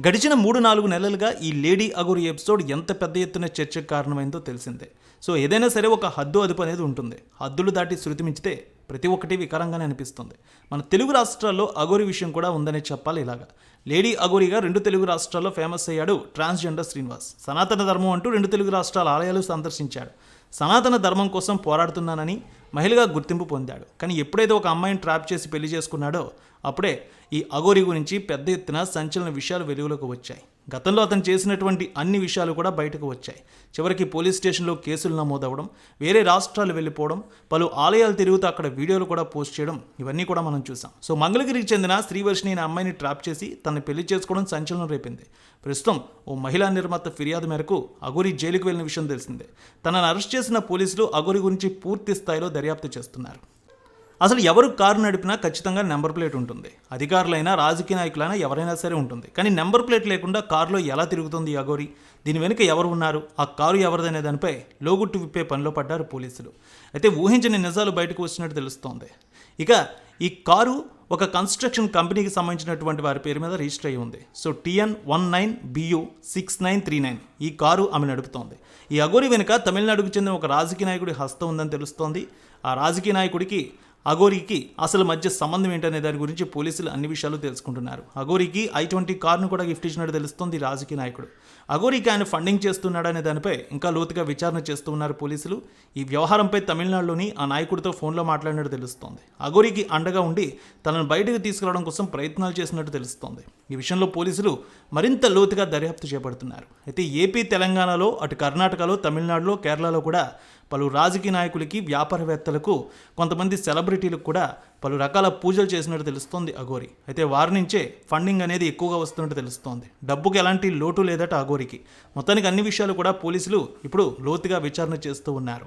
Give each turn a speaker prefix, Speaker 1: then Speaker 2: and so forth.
Speaker 1: గడిచిన మూడు నాలుగు నెలలుగా ఈ లేడీ అగురు ఎపిసోడ్ ఎంత పెద్ద ఎత్తున చర్చకు కారణమైందో తెలిసిందే. సో ఏదైనా సరే ఒక హద్దు అదుపు అనేది ఉంటుంది. హద్దులు దాటి శృతి మించితే ప్రతి ఒక్కటి వికారంగానే అనిపిస్తుంది. మన తెలుగు రాష్ట్రాల్లో అగోరి విషయం కూడా ఉందనే చెప్పాలి ఇలాగా. లేడీ అగోరిగా రెండు తెలుగు రాష్ట్రాల్లో ఫేమస్ అయ్యాడు ట్రాన్స్జెండర్ శ్రీనివాస్. సనాతన ధర్మం అంటూ రెండు తెలుగు రాష్ట్రాల ఆలయాలు సందర్శించాడు. సనాతన ధర్మం కోసం పోరాడుతున్నానని మహిళగా గుర్తింపు పొందాడు. కానీ ఎప్పుడైతే ఒక అమ్మాయిని ట్రాప్ చేసి పెళ్ళి చేసుకున్నాడో అప్పుడే ఈ అఘోరి గురించి పెద్ద ఎత్తున సంచలన విషయాలు వెలుగులోకి వచ్చాయి. గతంలో అతను చేసినటువంటి అన్ని విషయాలు కూడా బయటకు వచ్చాయి. చివరికి పోలీస్ స్టేషన్లో కేసులు నమోదవడం వేరే రాష్ట్రాలు వెళ్ళిపోవడం పలు ఆలయాలు తిరుగుతూ అక్కడ వీడియోలు కూడా పోస్ట్ చేయడం ఇవన్నీ కూడా మనం చూసాం. సో మంగళగిరికి చెందిన శ్రీవర్షిని అనే అమ్మాయిని ట్రాప్ చేసి తనని పెళ్ళి చేసుకోవడం సంచలనం రేపింది. ప్రస్తుతం ఓ మహిళా నిర్మాత ఫిర్యాదు మేరకు అఘోరి జైలుకు వెళ్ళిన విషయం తెలిసిందే. తనను అరెస్ట్ చేసిన పోలీసులు అఘోరి గురించి పూర్తి స్థాయిలో దర్యాప్తు చేస్తున్నారు. అసలు ఎవరు కారు నడిపినా ఖచ్చితంగా నెంబర్ ప్లేట్ ఉంటుంది. అధికారులైనా రాజకీయ నాయకులైనా ఎవరైనా సరే ఉంటుంది. కానీ నెంబర్ ప్లేట్ లేకుండా కారులో ఎలా తిరుగుతుంది ఈ అఘోరి? దీని వెనుక ఎవరు ఉన్నారు? ఆ కారు ఎవరిదనే దానిపై లోగుట్టు విప్పే పనిలో పడ్డారు పోలీసులు. అయితే ఊహించని నిజాలు బయటకు వచ్చినట్టు తెలుస్తోంది. ఇక ఈ కారు ఒక కన్స్ట్రక్షన్ కంపెనీకి సంబంధించినటువంటి వారి పేరు మీద రిజిస్టర్ అయి ఉంది. So TN one nine BU six nine three nine ఈ కారు ఆమె నడుపుతోంది. ఈ అఘోరి వెనుక తమిళనాడుకు చెందిన ఒక రాజకీయ నాయకుడి హస్తం ఉందని తెలుస్తోంది. ఆ రాజకీయ నాయకుడికి అఘోరికి అసలు మధ్య సంబంధం ఏంటనే దాని గురించి పోలీసులు అన్ని విషయాలు తెలుసుకుంటున్నారు. అఘోరికి ఐ ట్వంటీ కార్ను కూడా గిఫ్ట్ ఇచ్చినట్టు తెలుస్తోంది రాజకీయ నాయకుడు. అఘోరికి ఆయన ఫండింగ్ చేస్తున్నాడనే దానిపై ఇంకా లోతుగా విచారణ చేస్తూ ఉన్నారు పోలీసులు. ఈ వ్యవహారంపై తమిళనాడులోని ఆ నాయకుడితో ఫోన్లో మాట్లాడినట్టు తెలుస్తోంది. అఘోరికి అండగా ఉండి తనను బయటకు తీసుకురావడం కోసం ప్రయత్నాలు చేసినట్టు తెలుస్తోంది. ఈ విషయంలో పోలీసులు మరింత లోతుగా దర్యాప్తు చేపడుతున్నారు. అయితే ఏపీ తెలంగాణలో అటు కర్ణాటకలో తమిళనాడులో కేరళలో కూడా పలు రాజకీయ నాయకులకి వ్యాపారవేత్తలకు కొంతమంది సెలబ్రిటీలకు కూడా పలు రకాల పూజలు చేసినట్టు తెలుస్తోంది అఘోరి. అయితే వారి నుంచే ఫండింగ్ అనేది ఎక్కువగా వస్తున్నట్టు తెలుస్తోంది. డబ్బుకి ఎలాంటి లోటు లేదట అఘోరికి. మొత్తానికి అన్ని విషయాలు కూడా పోలీసులు ఇప్పుడు లోతుగా విచారణ చేస్తూ ఉన్నారు.